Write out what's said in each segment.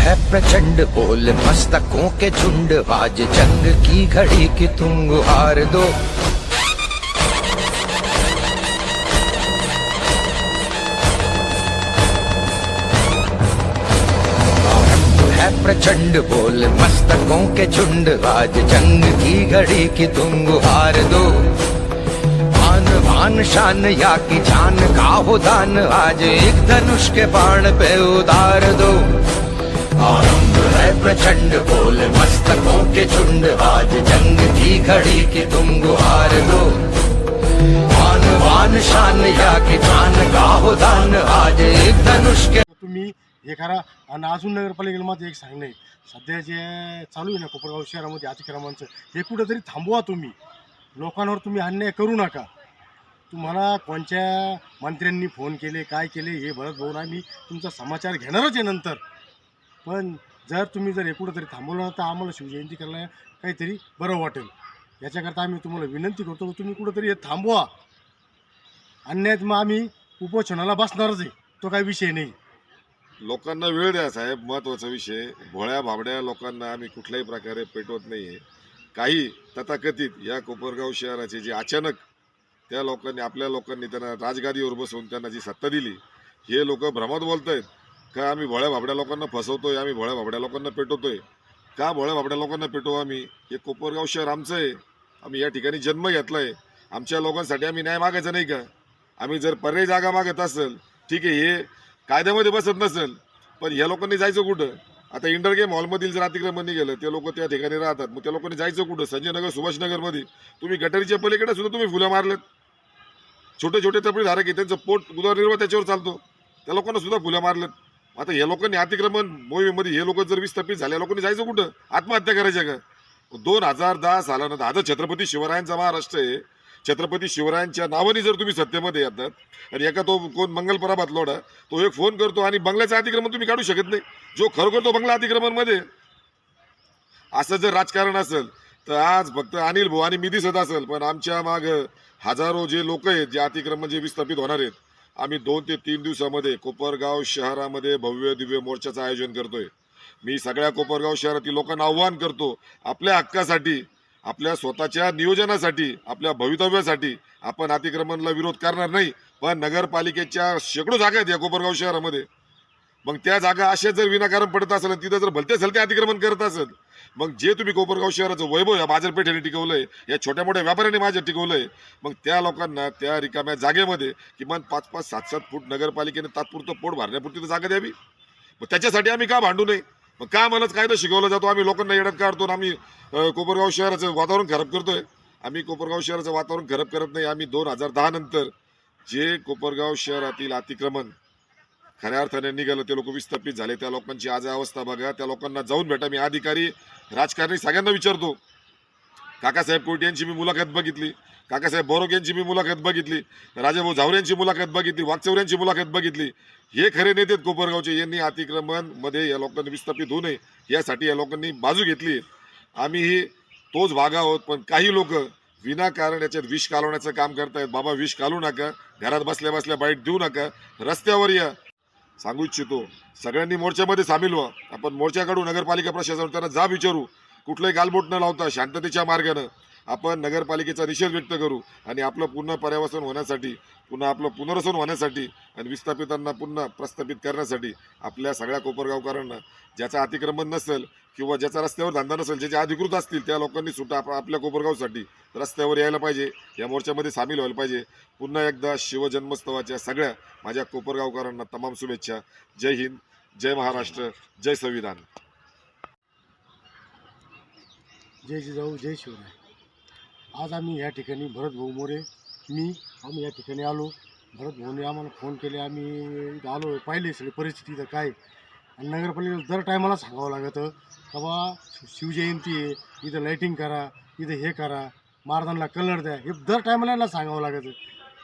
है प्रचंड बोल मस्तकों के झुंड। आज जंग की घड़ी की तुम हार दो। है प्रचंड बोल मस्तकों के झुंड। आज जंग की घड़ी की तुम हार दो। आन भान शान या की जान का हो दान आज एक धनुष के बाण पे उतार दो। है प्रचंड बोल मस्तकों के झुंड। आज जंग की घड़ी की तुम गुहार दो। मान वान शान या की जान गाहो दान। आज एक धनुष के तुम्ही हे करा आणि अजून नगरपालिकेला माझं एक सांगणं आहे. सध्या जे चालू आहे ना कोपरगाव शहरामध्ये अतिक्रमांचं हे कुठंतरी थांबवा तुम्ही. लोकांवर तुम्ही अन्याय करू नका. तुम्हाला कोणत्या मंत्र्यांनी फोन केले काय केले हे भरत भाऊन आम्ही तुमचा समाचार घेणारच आहे नंतर. पण जर तुम्ही जर हे कुठंतरी थांबवलं तर आम्हाला शिवजयंती करायला काहीतरी बरं वाटेल. याच्याकरता आम्ही तुम्हाला विनंती करतो तुम्ही कुठंतरी हे थांबवा. अन्यायात मग आम्ही उपोषणाला बसणारच आहे. तो काही विषय नाही. लोकांना वेळ द्या साहेब महत्त्वाचा विषय. भोळ्या भाबड्या लोकांना आम्ही कुठल्याही प्रकारे पेटवत नाहीये. काही तथाकथित या कोपरगाव शहराचे जे अचानक त्या लोकांनी आपल्या लोकांनी त्यांना राजगादीवर बसवून त्यांना जी सत्ता दिली हे लोक भ्रमात बोलत आहेत का आम्ही भोळ्या भाबड्या लोकांना फसवतोय आम्ही भोळ्या भाबड्या लोकांना पेटवतोय? का भोळ्या भाबड्या लोकांना पेटवू आम्ही? हे कोपरगाव शहर आमचं आहे. आम्ही या ठिकाणी जन्म घेतलाय. आमच्या लोकांसाठी आम्ही न्याय मागायचा नाही का? आम्ही जर पर्यायी जागा मागत असेल ठीक आहे हे कायद्यामध्ये बसत नसेल पण या लोकांनी जायचं कुठं? आता इंडर गेम हॉलमधील जर अतिक्रमण गेलं ते लोक त्या ठिकाणी राहतात. मग त्या लोकांनी जायचं कुठं? संजय नगर सुभाषनगरमध्ये. तुम्ही गटारीच्या पलीकडे सुद्धा तुम्ही फुलं मारलेत. छोटे छोटे तपडी धारक आहे त्यांचं पोट उदरनिर्वाह त्याच्यावर चालतो. त्या लोकांना सुद्धा फुलं मारलेत. आता या लोकांनी अतिक्रमण मोहिमेमध्ये हे लोक जर विस्थापित झाले या लोकांनी जायचं कुठं? आत्महत्या करायच्या का? दोन हजार दहा सालानंतर आता छत्रपती शिवरायांचा महाराष्ट्र आहे. छत्रपती शिवरायांच्या नावाने जर तुम्ही सत्तेमध्ये येतात आणि एका तो कोण मंगल पराभात लोडा तो एक फोन करतो आणि बंगल्याचं अतिक्रमण तुम्ही काढू शकत नाही. जो खरोखर तो बंगला अतिक्रमणमध्ये असं जर राजकारण असेल तर आज फक्त अनिल भाऊ आणि मी दिसत असेल पण आमच्या माग हजारो जे लोक आहेत जे अतिक्रमण जे विस्थापित होणार आहेत आम्ही दोन ते तीन दिवसामध्ये कोपरगाव शहरामध्ये भव्य दिव्य मोर्चाचं आयोजन करतोय. मी सगळ्या कोपरगाव शहरातील लोकांना आव्हान करतो आपल्या हक्कासाठी आपल्या स्वतःच्या नियोजनासाठी आपल्या भवितव्यासाठी आपण अतिक्रमणला विरोध करणार नाही पण नगरपालिकेच्या शेकडो जागा आहेत या कोपरगाव शहरामध्ये. मग त्या जागा अशा जर विनाकारण पडत असेल आणि तिथं जर भलते सलते अतिक्रमण करत असेल मग जे तुम्ही कोपरगाव शहराचं वैभव या बाजारपेठेने टिकवलंय या छोट्या मोठ्या व्यापाऱ्यांनी माझ्या टिकवलंय मग त्या लोकांना त्या रिकाम्या जागेमध्ये किमान पाच पाच सात सात फूट नगरपालिकेने तात्पुरतं पोट भरण्यापुरती तर जागा द्यावी. मग त्याच्यासाठी आम्ही का भांडू नये? मग का आम्हालाच कायदा शिकवला जातो? आम्ही लोकांना येड्यात काढतो आणि आम्ही कोपरगाव शहराचं वातावरण खराब करतोय. आम्ही कोपरगाव शहराचं वातावरण खराब करत नाही. आम्ही दोन हजार दहा नंतर जे कोपरगाव शहरातील अतिक्रमण खऱ्या अर्थाने निघालं ते लोक विस्थापित झाले. त्या लोकांची आज अवस्था बघा. त्या लोकांना जाऊन भेटा. मी अधिकारी राजकारणी सगळ्यांना विचारतो. काकासाहेब कोर्ट यांची मी मुलाखत बघितली. काकासाहेब बोरोग यांची मी मुलाखत बघितली. राजाभाऊ झावरे यांची मुलाखत बघितली. वागचौर यांची मुलाखत बघितली. हे खरे नेते कोपरगावचे. यांनी अतिक्रमणमध्ये या लोकांनी विस्थापित होऊ नये. यासाठी या लोकांनी बाजू घेतली आम्हीही तोच भाग आहोत पण काही लोक विनाकारण याच्यात विष कालवण्याचं काम करतायत. बाबा विष कालू नका. घरात बसल्या बसल्या बाईट देऊ नका. रस्त्यावर या. सांगू इच्छितो सगळ्यांनी मोर्चामध्ये सामील व्हा. आपण मोर्चा काढू नगरपालिका प्रशासन त्यांना जा विचारू. कुठलंही गालबोट न लावता शांततेच्या मार्गानं आपण नगरपालिकेचा निषेध व्यक्त करू आणि आपलं पुन्हा पर्यावसन होण्यासाठी पुन्हा आपलं पुनर्वसन होण्यासाठी आणि विस्थापितांना पुन्हा प्रस्थापित करण्यासाठी आपल्या सगळ्या कोपरगावकरांना ज्याचं अतिक्रमण नसेल किंवा ज्याचा रस्त्यावर धंदा नसेल जे जे अधिकृत असतील त्या लोकांनी सुद्धा आप- आपल्या कोपरगावसाठी रस्त्यावर यायला पाहिजे. या मोर्चामध्ये सामील व्हायला पाहिजे. पुन्हा एकदा शिवजन्मोत्सवाच्या सगळ्या माझ्या कोपरगावकरांना तमाम शुभेच्छा. जय हिंद जय महाराष्ट्र जय संविधान. जय जिजाऊ जय शिवराय. आज आम्ही या ठिकाणी भरत भाऊ मोरे मी आम्ही या ठिकाणी आलो. भरत भाऊने आम्हाला फोन केले. आम्ही इथं आलो. पाहिले सगळी परिस्थिती तर काय. आणि नगरपालिकेला दर टायमाला सांगावं लागतं का बा शिवजयंती आहे. इथं लाईटिंग करा इथं हे करा. महाराजांना कलर द्या. हे दर टायमाला सांगावं लागतं.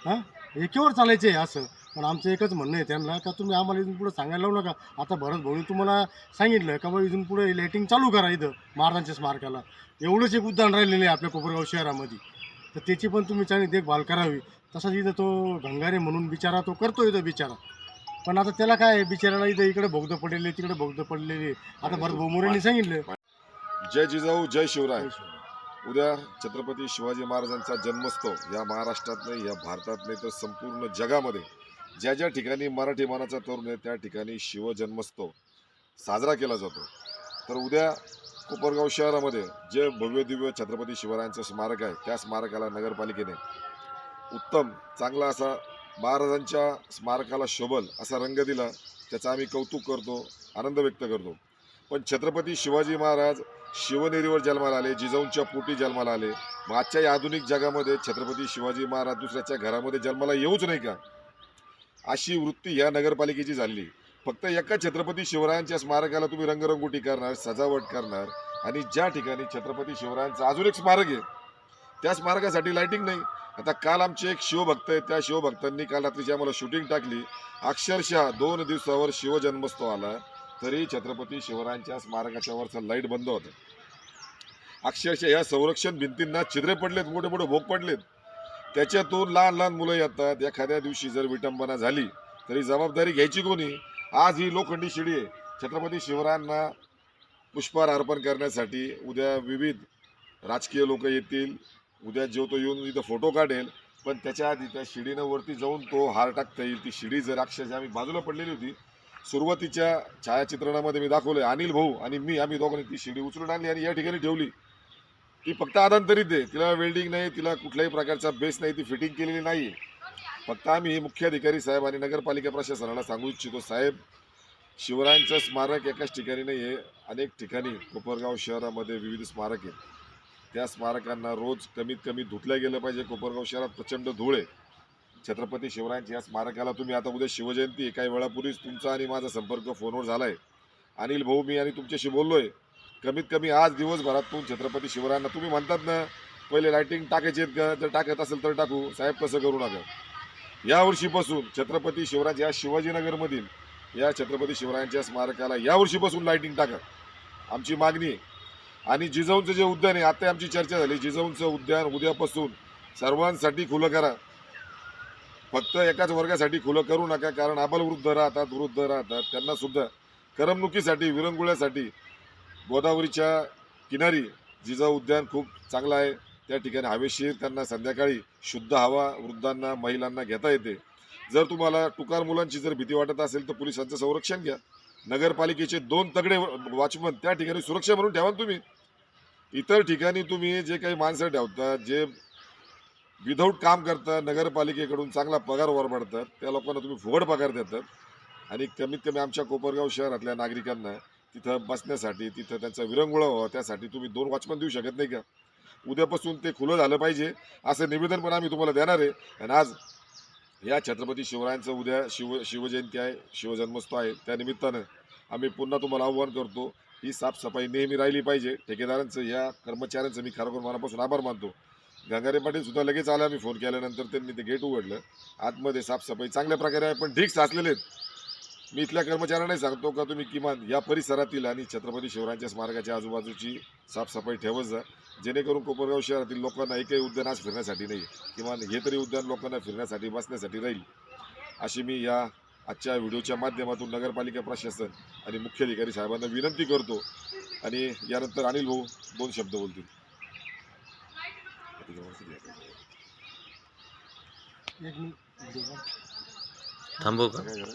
हां? एकेवर चालायचं आहे असं. पण आमचं एकच म्हणणं आहे त्यांना का तुम्ही आम्हाला इथून पुढे सांगायला लावू नका. आता भरत भाऊनी तुम्हाला सांगितलं का बा इथून पुढे लाईटिंग चालू करा इथं महाराजांच्या स्मारकाला. एवढंच एक उद्यान राहिलेलं आहे आपल्या कोपरगाव शहरामध्ये. तर त्याची पण तुम्ही चांगली देखभाल करावी. तसाच इथं तो घंगारे म्हणून बिचारा तो करतो इथं बिचारा. पण आता त्याला काय आहे, बिचाराला इथं इकडे भोगदं पडलेले तिकडे भोगदं पडलेले. आता भरत भाऊ सांगितलं. जय जिजाऊ जय शिवराय. उद्या छत्रपती शिवाजी महाराजांचा जन्मोत्सव या महाराष्ट्रात नाही या भारतात नाही तर संपूर्ण जगामध्ये. ज्या ज्या ठिकाणी मराठी मानाचा तरुण आहे त्या ठिकाणी शिवजन्मोत्सव साजरा केला जातो. तर उद्या कोपरगाव शहरामध्ये जे भव्य दिव्य छत्रपती शिवरायांचं स्मारक आहे त्या स्मारकाला नगरपालिकेने उत्तम चांगला असा महाराजांच्या स्मारकाला शोभल असा रंग दिला त्याचा आम्ही कौतुक करतो आनंद व्यक्त करतो. पण छत्रपती शिवाजी महाराज शिवनेरीवर जन्माला आले जिजाऊंच्या पोटी जन्माला आले मग आजच्या या आधुनिक जगामध्ये छत्रपती शिवाजी महाराज दुसऱ्याच्या घरामध्ये जन्माला येऊच नाही का? अशी वृत्ती या नगरपालिकेची झाली फक्त एका छत्रपती शिवरायांच्या स्मारकाला तुम्ही रंगरंगोटी करणार सजावट करणार आणि ज्या ठिकाणी छत्रपती शिवरायांचं अजून एक स्मारक आहे त्या स्मारकासाठी लाइटिंग नाही. आता काल आमचे एक शिवभक्त आहे त्या शिवभक्तांनी काल रात्रीची आम्हाला शूटिंग टाकली. अक्षरशः दोन दिवसावर शिवजन्मोत्सव आला तरी छत्रपती शिवरायांच्या स्मारकाच्या वरचं लाइट बंद होतं. अक्षरशः या संरक्षण भिंतींना छिद्रे पडलेत मोठे मोठे भोग पडलेत. त्याच्यातून लहान लहान मुलं येतात. एखाद्या दिवशी जर विटंबना झाली तरी जबाबदारी घ्यायची कोणी? आज ही लोखंडी शिडी आहे. छत्रपती शिवरायांना पुष्पहार अर्पण करण्यासाठी उद्या विविध राजकीय लोक येतील. उद्या जो तो येऊन इथं फोटो काढेल. पण त्याच्या आधी त्या शिडीनं वरती जाऊन तो हार टाकता येईल. ती शिडी जर अक्षरशः आम्ही बाजूला पडलेली होती सुरुवातीच्या छायाचित्रणामध्ये मी दाखवलं अनिल भाऊ आणि मी आम्ही दोघांनी ती शिडी उचलून आणली आणि या ठिकाणी ठेवली. ती फक्त आदांतरित आहे. तिला वेल्डिंग नाही तिला कुठल्याही प्रकारचा बेस नाही ती फिटिंग केलेली नाही फक्त आम्ही हे मुख्याधिकारी साहेब आणि नगरपालिका प्रशासनाला सांगू इच्छितो साहेब शिवरायांचं स्मारक एकाच ठिकाणी नाही आहे अनेक ठिकाणी कोपरगाव शहरामध्ये विविध स्मारक आहेत. त्या स्मारकांना रोज कमीत कमी धुतल्या गेलं पाहिजे. कोपरगाव शहरात प्रचंड धूळ आहे. छत्रपती शिवरायांच्या या स्मारकाला तुम्ही आता उद्या शिवजयंती काही वेळापूर्वीच तुमचा आणि माझा संपर्क फोनवर झाला आहे अनिल भाऊ मी आणि तुमच्याशी बोललो आहे कमीत कमी आज दिवसभरातून छत्रपती शिवरायांना तुम्ही म्हणतात ना पहिले लाईटिंग टाकायची आहेत का? जर टाकत असेल तर टाकू. साहेब तसं करू नका. यावर्षीपासून छत्रपती शिवराज या शिवाजीनगरमधील या छत्रपती शिवरायांच्या स्मारकाला यावर्षीपासून लाईटिंग टाका. आमची मागणी आहे. आणि जिजाऊंचं जे उद्यान आहे आता आमची चर्चा झाली. जिजाऊंचं उद्यान उद्यापासून सर्वांसाठी खुलं करा. फक्त एकाच वर्गासाठी खुलं करू नका कारण आबलवृद्ध राहतात वृद्ध राहतात. त्यांनासुद्धा करमणुकीसाठी विरंगुळ्यासाठी गोदावरीच्या किनारी जिजाऊ उद्यान खूप चांगलं आहे. त्या ठिकाणी हवेशीर त्यांना संध्याकाळी शुद्ध हवा वृद्धांना महिलांना घेता येते. जर तुम्हाला टुकार मुलांची जर भीती वाटत असेल तर पोलिसांचं संरक्षण घ्या. नगरपालिकेचे दोन तगडे वॉचमन त्या ठिकाणी सुरक्षा म्हणून ठेवा तुम्ही. इतर ठिकाणी तुम्ही जे काही माणसं ठेवता जे विदाऊट काम करतात नगरपालिकेकडून चांगला पगार वर पडतात त्या लोकांना तुम्ही फुगड पगार देतात. आणि कमीत कमी आमच्या कोपरगाव शहरातल्या नागरिकांना तिथं बसण्यासाठी तिथं त्यांचा विरंगुळा व्हावा त्यासाठी तुम्ही दोन वॉचमन देऊ शकत नाही का? उद्यापासून ते खुलं झालं पाहिजे असं निवेदन पण आम्ही तुम्हाला देणार आहे. आणि आज या छत्रपती शिवरायांचं उद्या शिव शिवजयंती आहे शिवजन्मोत्सव आहे त्यानिमित्तानं आम्ही पुन्हा तुम्हाला आव्हान करतो ही साफसफाई नेहमी राहिली पाहिजे. ठेकेदारांचं या कर्मचाऱ्यांचं मी खरोखर मनापासून आभार मानतो. गंगारे पाटील सुद्धा लगेच आला आम्ही फोन केल्यानंतर त्यांनी ते गेट उघडलं. आतमध्ये साफसफाई चांगल्या प्रकारे आहे पण ढीक साचलेले आहेत. मी इथल्या कर्मचाऱ्यांनाही सांगतो का तुम्ही किमान या परिसरातील आणि छत्रपती शिवरायांच्या स्मारकाच्या आजूबाजूची साफसफाई ठेवत जा. जेणेकरून कोपरगाव शहरातील लोकांना एकही उद्यान आज फिरण्यासाठी नाही किमान हे तरी उद्यान लोकांना फिरण्यासाठी बसण्यासाठी राहील. अशी मी या आजच्या व्हिडिओच्या माध्यमातून नगरपालिका प्रशासन आणि मुख्याधिकारी साहेबांना विनंती करतो. आणि यानंतर अनिल भाऊ दोन शब्द बोलतील. एक